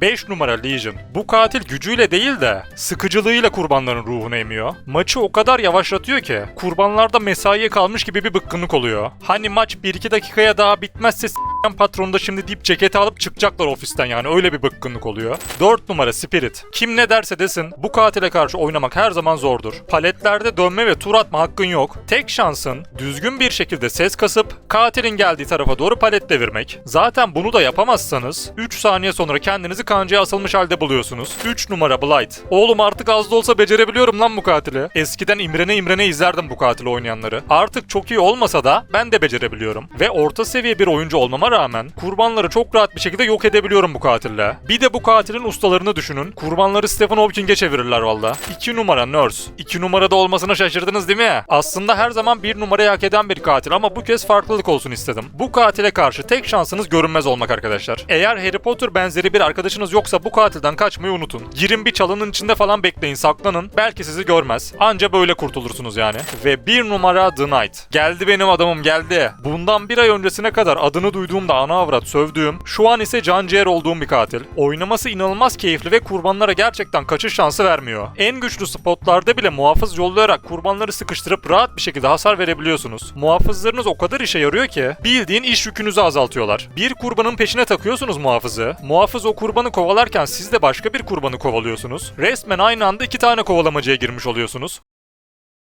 5 numara Legion. Bu katil gücüyle değil de sıkıcılığıyla kurbanların ruhunu emiyor. Maçı o kadar yavaşlatıyor ki kurbanlarda mesaiye kalmış gibi bir bıkkınlık oluyor. Hani maç 1-2 dakikaya daha bitmezse s**en patronu da şimdi dip ceketi alıp çıkacaklar ofisten yani öyle bir bıkkınlık oluyor. 4 numara Spirit. Kim ne derse desin bu katile karşı oynamak her zaman zordur. Paletlerde dönme ve tur atma hakkın yok. Tek şansın düzgün bir şekilde ses kasıp katilin geldiği tarafa doğru palet devirmek. Zaten bunu da yapamazsanız 3 saniye sonra kendinizi kancaya asılmış halde buluyorsunuz. 3 numara Blight. Oğlum artık az da olsa becerebiliyorum lan bu katili. Eskiden imrene imrene izlerdim bu katili oynayanları. Artık çok iyi olmasa da ben de becerebiliyorum. Ve orta seviye bir oyuncu olmama rağmen kurbanları çok rahat bir şekilde yok edebiliyorum bu katille. Bir de bu katilin ustalarını düşünün. Kurbanları Stephen Hawking'e çevirirler valla. 2 numara Nurse. 2 numarada olmasına şaşırdınız değil mi? Aslında her zaman bir numarayı hak eden bir katil ama bu kez farklılık olsun istedim. Bu katile karşı tek şansınız görünmez olmak arkadaşlar. Eğer Harry Potter benzeri bir arkadaşınız yoksa bu katilden kaçmayı unutun. Girin bir çalının içinde falan bekleyin saklanın. Belki sizi görmez. Anca böyle kurtulursunuz yani. Ve bir numara The Knight. Geldi benim adamım geldi. Bundan bir ay öncesine kadar adını duyduğumda ana avrat sövdüğüm, şu an ise can ciğer olduğum bir katil. Oynaması inanılmaz keyifli ve kurbanlara gerçekten kaçış şansı vermiyor. En güçlü spotlarda bile muhafız yollayarak kurbanları sıkıştırıp rahat bir şekilde hasar verebiliyorsunuz. Muhafızlarınız o kadar işe yarıyor ki bildiğin iş yükünüzü azaltıyorlar. Bir kurbanın peşine takıyorsunuz muhafızı. Muhafız o kurbanı kovalarken siz de başka bir kurbanı kovalıyorsunuz. Resmen aynı anda iki tane kovalamacıya girmiş oluyorsunuz.